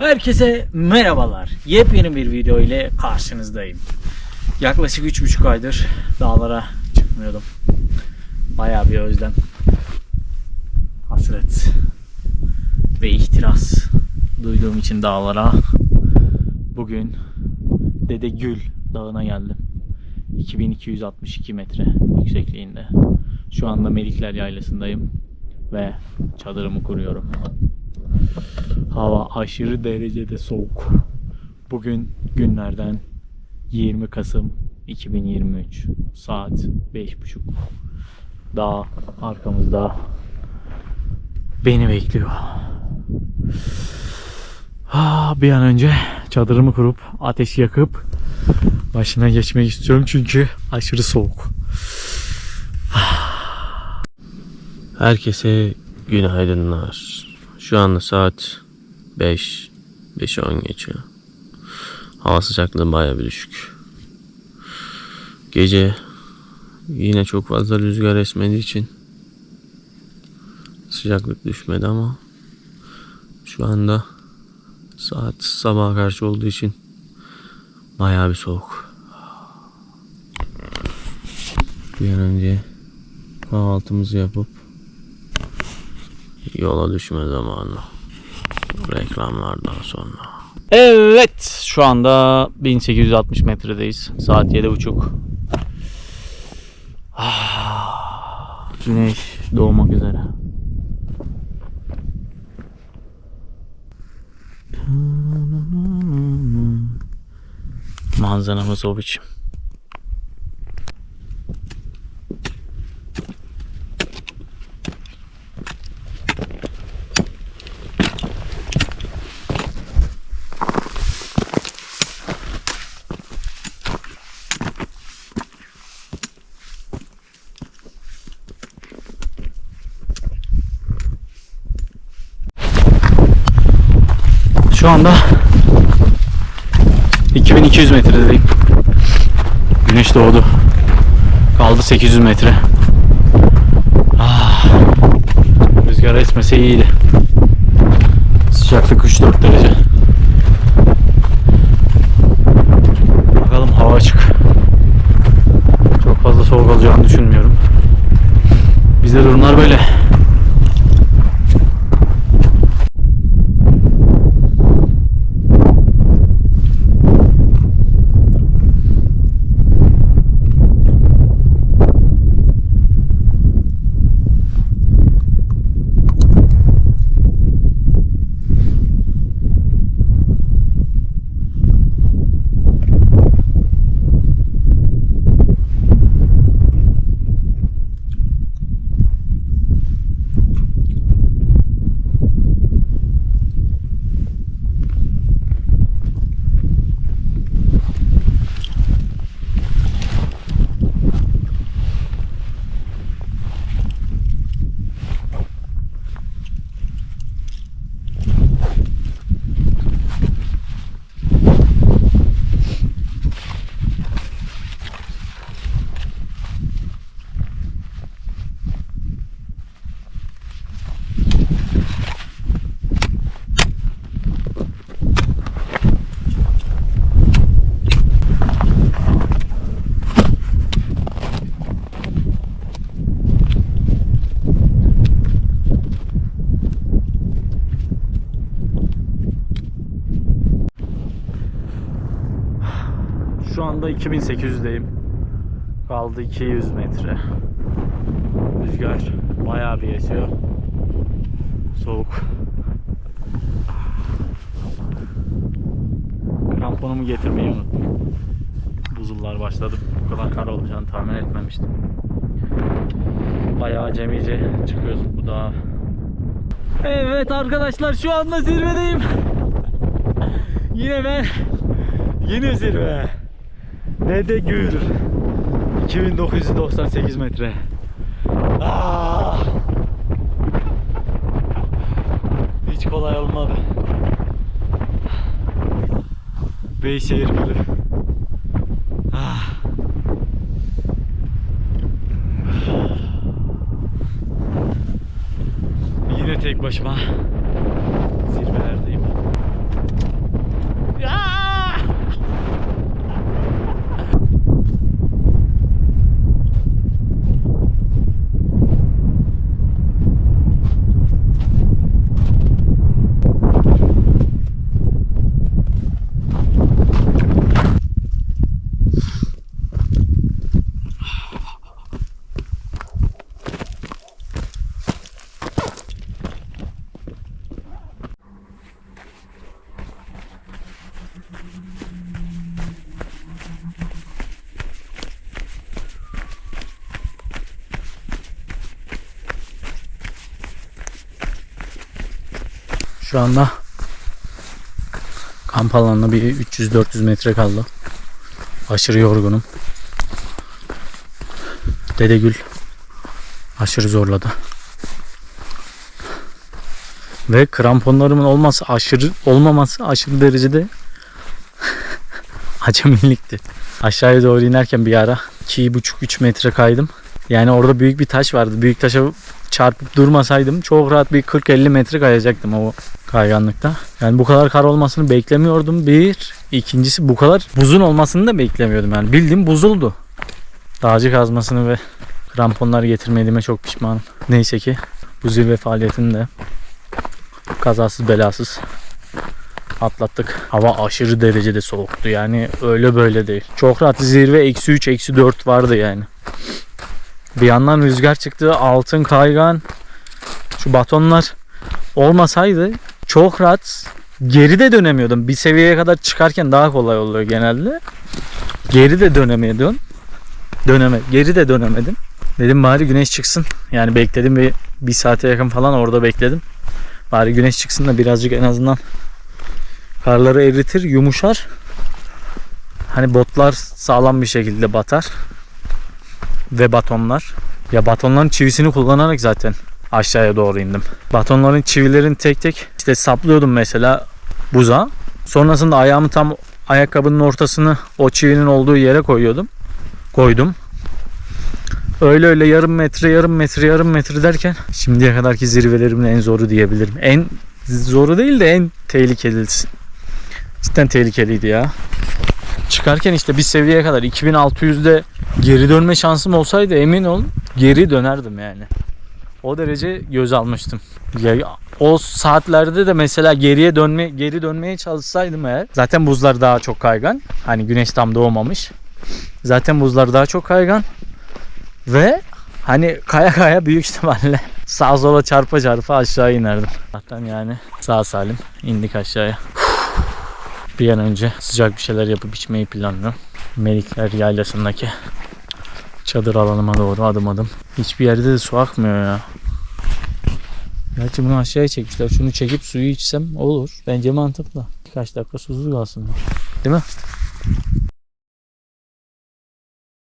Herkese merhabalar. Yepyeni bir video ile karşınızdayım. Yaklaşık 3,5 aydır dağlara çıkmıyordum. Bayağı bir özlem. Hasret ve ihtiras duyduğum için dağlara bugün Dede Gül Dağı'na geldim. 2262 metre yüksekliğinde. Şu anda Melikler Yaylası'ndayım ve çadırımı kuruyorum. Hava aşırı derecede soğuk. Bugün günlerden 20 Kasım 2023 saat 5.30 Dağ arkamızda beni bekliyor. Ah, bir an önce çadırımı kurup ateşi yakıp başına geçmek istiyorum çünkü aşırı soğuk. Herkese günaydınlar. Şu anda saat 5, 5'e 10 geçiyor. Hava sıcaklığı bayağı bir düşük. Gece yine çok fazla rüzgar esmediği için sıcaklık düşmedi ama şu anda saat sabaha karşı olduğu için bayağı bir soğuk. Bir an önce kahvaltımızı yapıp yola düşme zamanı. Reklamlardan sonra. Evet şu anda 1860 metredeyiz. Saat 7.30. Ah, Güneş doğmak üzere. Manzaramız o biçim. Şu anda 2200 metredeyim. Güneş doğdu. Kaldı 800 metre. Ah, rüzgar esmese iyiydi. Sıcaklık 3-4 derece. Bakalım hava açık. Çok fazla soğuk olacağını düşünmüyorum. Bizde durumlar böyle. Şu anda 2800'deyim. Kaldı 200 metre. Rüzgar bayağı bir esiyor. Soğuk. Kramponumu getirmeyi unuttum. Buzullar başladı. Bu kadar kar olacağını tahmin etmemiştim. Bayağı acemice çıkıyoruz bu dağa. Evet arkadaşlar şu anda zirvedeyim. Yine ben yine zirve. Dede Gül? 2998 metre. Ah! Hiç kolay olmadı. Beyşehir Gölü Ah! Yine tek başıma zirvelerdeyim Şu anda kamp alanına bir 300-400 metre kaldı. Aşırı yorgunum. Dedegül aşırı zorladı. Ve kramponlarımın olması aşırı olmaması aşırı derecede acemilikti. Aşağıya doğru inerken bir ara 2,5-3 metre kaydım. Yani orada büyük bir taş vardı. Büyük taşa çarpıp durmasaydım çok rahat bir 40-50 metre kayacaktım o kayganlıkta. Yani bu kadar kar olmasını beklemiyordum. Bir. ikincisi bu kadar buzun olmasını da beklemiyordum. Yani bildiğim buzuldu. Dağcı kazmasını ve kramponları getirmediğime çok pişmanım. Neyse ki bu zirve faaliyetini de kazasız belasız atlattık. Hava aşırı derecede soğuktu yani öyle böyle değil. Çok rahat zirve eksi 3 eksi 4 vardı yani. Bir yandan rüzgar çıktı altın kaygan şu batonlar olmasaydı çok rahat geri de dönemiyordum. Bir seviyeye kadar çıkarken daha kolay oluyor genelde. Geri de dönemiyordum. Döneme, geri de dönemedim. Dedim bari güneş çıksın. Yani bekledim bir, bir saate yakın falan orada bekledim. Bari güneş çıksın da birazcık en azından karları eritir, yumuşar. Hani botlar sağlam bir şekilde batar. Ve batonlar. Ya batonların çivisini kullanarak zaten aşağıya doğru indim. Batonların çivilerini tek tek işte saplıyordum mesela buza. Sonrasında ayağımı tam ayakkabının ortasını o çivinin olduğu yere koyuyordum. Koydum. Öyle öyle yarım metre yarım metre yarım metre derken şimdiye kadarki zirvelerimin en zoru diyebilirim. En zoru değil de en tehlikelisi. Cidden tehlikeliydi ya. Çıkarken işte bir seviyeye kadar 2600'de geri dönme şansım olsaydı emin ol geri dönerdim yani. O derece göz almıştım. Ya, o saatlerde de mesela geriye dönme geri dönmeye çalışsaydım eğer zaten buzlar daha çok kaygan. Hani güneş tam doğmamış. Zaten buzlar daha çok kaygan. Ve hani kaya kaya büyük ihtimalle sağa sola çarpa çarpa aşağı inerdim. Zaten yani sağ salim indik aşağıya. Bir an önce sıcak bir şeyler yapıp içmeyi planlıyorum. Melikler Yaylası'ndaki çadır alanıma doğru adım adım. Hiçbir yerde de su akmıyor ya. Gerçi bunu aşağıya çekmişler. Şunu çekip suyu içsem olur. Bence mantıklı. Birkaç dakika susuz kalsın. Değil mi?